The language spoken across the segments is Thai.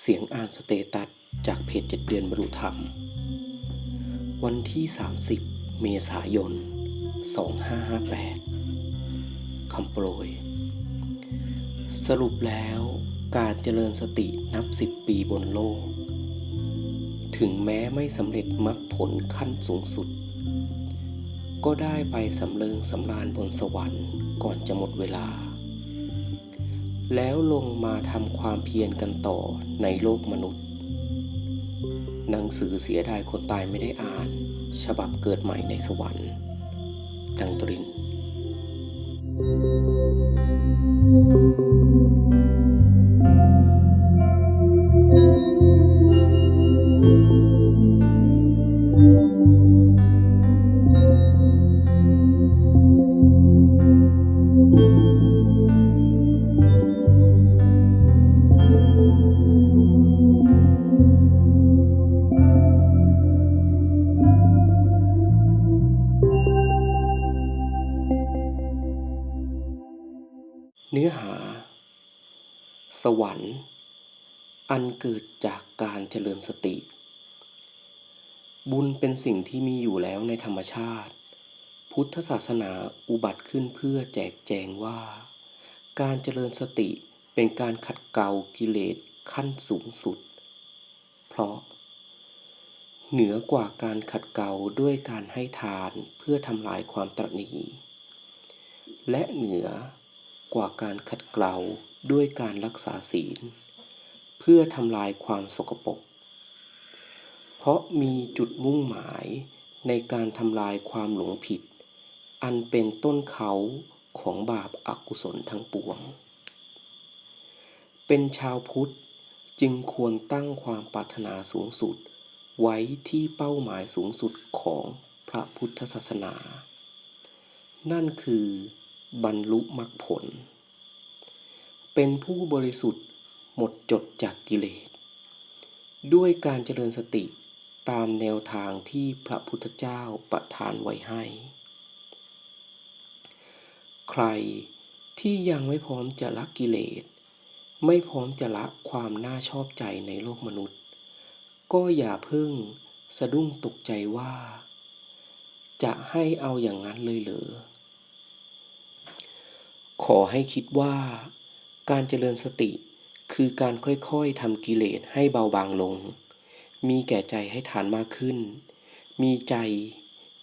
เสียงอ่านสเตตัสจากเพจเจ็ดเดือนบรรลุธรรม วันที่ 30 เมษายน 2558 คำโปรย สรุปแล้วการเจริญสตินับสิบปีบนโลก ถึงแม้ไม่สำเร็จมรรคผลขั้นสูงสุด ก็ได้ไปสำเริงสำราญบนสวรรค์ก่อนจะหมดเวลา แล้วลงมาทำความเพียรกันต่อในโลกมนุษย์ หนังสือเสียดายคนตายไม่ได้อ่าน ฉบับเกิดใหม่ในสวรรค์ ดังตริน เนื้อหา สวรรค์ อันเกิดจากการเจริญสติ บุญเป็นสิ่งที่มีอยู่แล้วในธรรมชาติ พุทธศาสนาอุบัติขึ้นเพื่อแจกแจงว่า การเจริญสติเป็นการขัดเกลากิเลสขั้นสูงสุด เพราะ เหนือกว่าการขัดเกลาด้วยการให้ทานเพื่อทำลายความตระหนีและเหนือ กว่าการขัดเกลาด้วยการรักษาศีล เพื่อทำลายความสกปรก เพราะมีจุดมุ่งหมายในการทำลายความหลงผิด อันเป็นต้นเขาของบาปอากุศลทั้งปวง เป็นชาวพุทธจึงควรตั้งความปรารถนาสูงสุด ไว้ที่เป้าหมายสูงสุดของพระพุทธศาสนา นั่นคือ บรรลุมรรคผล เป็นผู้บริสุทธิ์หมดจดจากกิเลส ด้วยการเจริญสติตามแนวทางที่พระพุทธเจ้าประทานไว้ให้ ใครที่ยังไม่พร้อมจะละกิเลส ไม่พร้อมจะละความน่าชอบใจในโลกมนุษย์ ก็อย่าเพิ่งสะดุ้งตกใจว่า จะให้เอาอย่างนั้นเลยเหรอ ขอให้คิดว่า การเจริญสติคือการค่อยๆทำกิเลสให้เบาบางลง มีแก่ใจให้ทานมากขึ้น มีใจ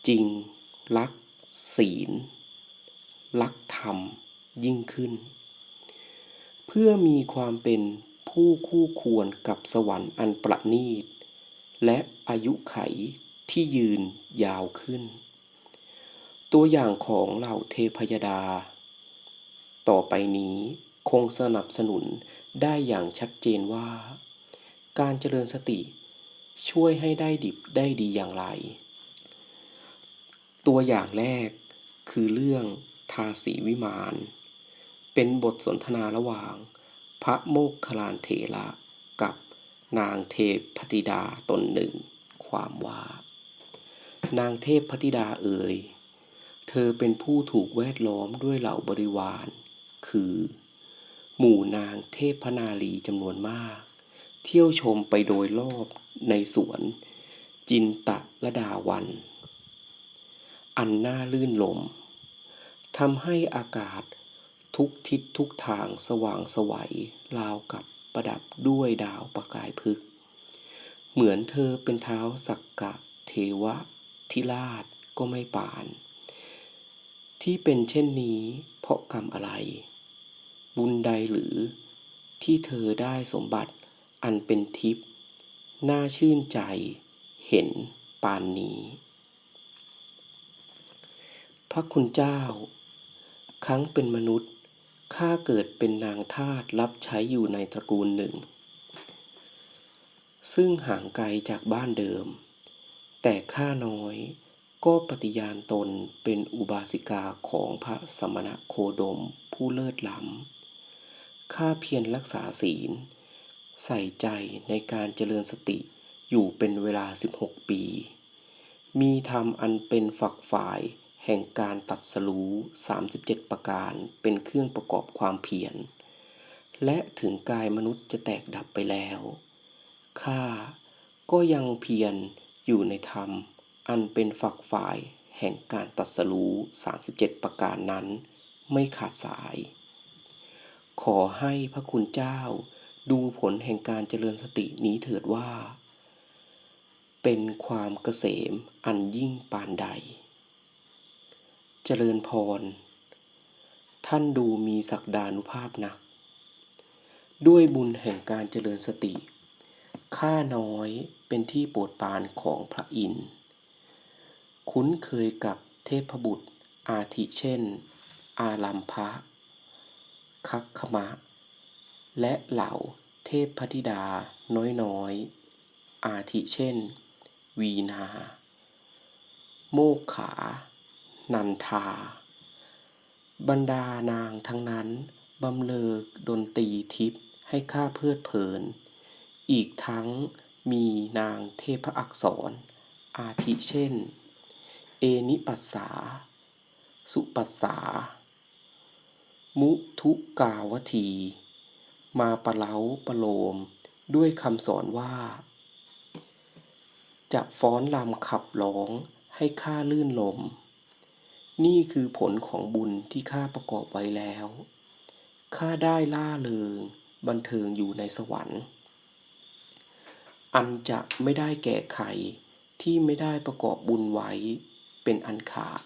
จริง รัก ศีล รักธรรม ยิ่งขึ้น เพื่อมีความเป็นผู้คู่ควรกับสวรรค์อันประณีต และอายุไขที่ยืนยาวขึ้น ตัวอย่างของเหล่าเทพยดา ต่อไปนี้คงสนับสนุนได้อย่างชัดเจนว่า การเจริญสติช่วยให้ได้ดิบได้ดีอย่างไร ตัวอย่างแรกคือเรื่องทาสีวิมาน เป็นบทสนทนาระหว่าง พระโมคคัลลานเถระกับนางเทพพธิดาตนหนึ่ง ความว่า นางเทพพธิดาเอ่ย เธอเป็นผู้ถูกแวดล้อมด้วยเหล่าบริวาร คือ หมู่นางเทพนาลีจำนวนมาก เที่ยวชมไปโดยรอบในสวน จินตะละดาวัน อันน่าลื่นลมทำให้อากาศทุกทิศทุกทางสว่างไสวัยราวกับประดับด้วยดาวประกายพฤกษ์เหมือนเธอเป็นเท้าสักกะเทวะทิราชก็ไม่ปาน ที่เป็นเช่นนี้เพราะกรรมอะไร บุญใดหรือที่เธอได้สมบัติอันเป็นทิพย์น่าชื่นใจเห็นปานนี้ พระคุณเจ้า ครั้งเป็นมนุษย์ข้าเกิดเป็นนางทาสรับใช้อยู่ในตระกูลหนึ่ง ซึ่งห่างไกลจากบ้านเดิม แต่ข้าน้อยก็ปฏิญาณตนเป็นอุบาสิกาของพระสมณะโคดมผู้เลิศล้ำ ข้าเพียรรักษาศีล ใส่ใจในการเจริญสติอยู่เป็นเวลา 16 ปี มีธรรมอันเป็นฝักฝ่ายแห่งการตัดสรู้ 37 ประการเป็นเครื่องประกอบความเพียร และถึงกายมนุษย์จะแตกดับไปแล้ว ข้าก็ยังเพียรอยู่ในธรรม อันเป็นฝักฝ่ายแห่งการตัดสรู้ 37 ประการนั้น ไม่ขาดสาย ขอให้พระคุณเจ้า ดูผลแห่งการเจริญสตินี้เถิดว่า เป็นความเกษมอันยิ่งปานใด เจริญพร ท่านดูมีศักดานุภาพนัก ด้วยบุญแห่งการเจริญสติ ข้าน้อยเป็นที่โปรดปรานของพระอินทร์คุ้นเคยกับเทพบุตรอาทิเช่น อารัมพะ คัคขมะ และเหล่าเทพพธิดาน้อยๆ อาทิเช่น วีนา โมกขา นันทา บรรดานางทั้งนั้นบำเลอดนตรีทิพย์ให้ข้าเพลิดเพลิน อีกทั้งมีนางเทพอักษร อาทิเช่น เอนิปัสสา สุปัสสา มุทุกาวที มาประเล้าประโลมด้วยคำสอนว่า จะฟ้อนลำขับร้องให้ข้าลื่นลม นี่คือผลของบุญที่ข้าประกอบไว้แล้วข้าได้ล่าเริงบันเทิงอยู่ในสวรรค์ อันจะไม่ได้แก่ใครที่ไม่ได้ประกอบบุญไว้เป็นอันขาด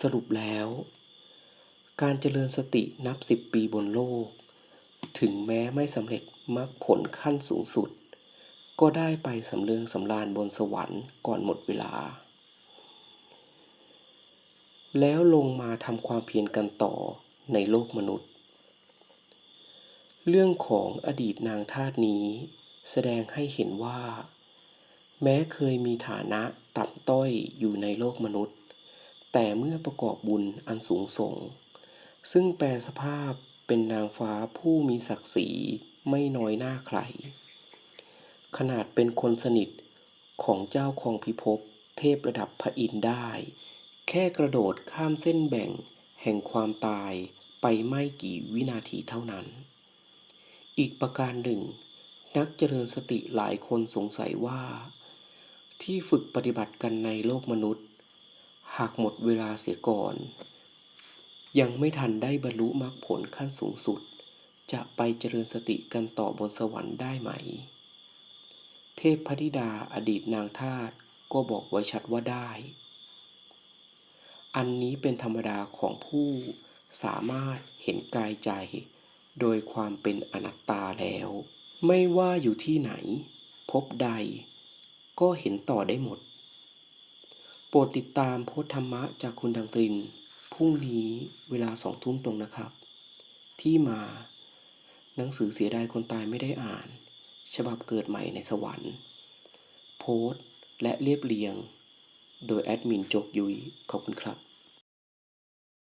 สรุปแล้ว การเจริญสตินับสิบปีบนโลก ถึงแม้ไม่สำเร็จมรรคผลขั้นสูงสุด ก็ได้ไปสำเริงสำราญบนสวรรค์ก่อนหมดเวลา แล้วลงมาทำความเพียรกันต่อในโลกมนุษย์ เรื่องของอดีตนางทาสนี้ แสดงให้เห็นว่า แม้เคยมีฐานะต่ำต้อยอยู่ในโลกมนุษย์ แต่เมื่อประกอบบุญอันสูงส่ง ซึ่งแปลสภาพเป็นนางฟ้าผู้มีศักดิ์ศรีไม่น้อยหน้าใคร ขนาดเป็นคนสนิทของเจ้าคองพิภพเทพระดับพระอินทร์ได้ แค่กระโดดข้ามเส้นแบ่งแห่งความตายไปไม่กี่วินาทีเท่านั้น อีกประการหนึ่ง นักเจริญสติหลายคนสงสัยว่า ที่ฝึกปฏิบัติกันในโลกมนุษย์ หากหมดเวลาเสียก่อน ยังไม่ทันได้บรรลุมรรคผลขั้นสูงสุด จะไปเจริญสติกันต่อบนสวรรค์ได้ไหม เทพพธิดาอดีตนางทาสก็บอกไว้ชัดว่าได้ อันนี้เป็นธรรมดาของผู้สามารถเห็นกายใจ โดยความเป็นอนัตตาแล้ว ไม่ว่าอยู่ที่ไหน พบใด ก็เห็นต่อได้หมด โปรดติดตามโพสธรรมะจากคุณดังตริน รุ่งนี้เวลาสองทุ่มตรงนะครับ ที่มา หนังสือเสียดายคนตายไม่ได้อ่าน ฉบับเกิดใหม่ในสวรรค์ โพสต์และเรียบเรียง โดยแอดมินโจกยุยขอบคุณครับ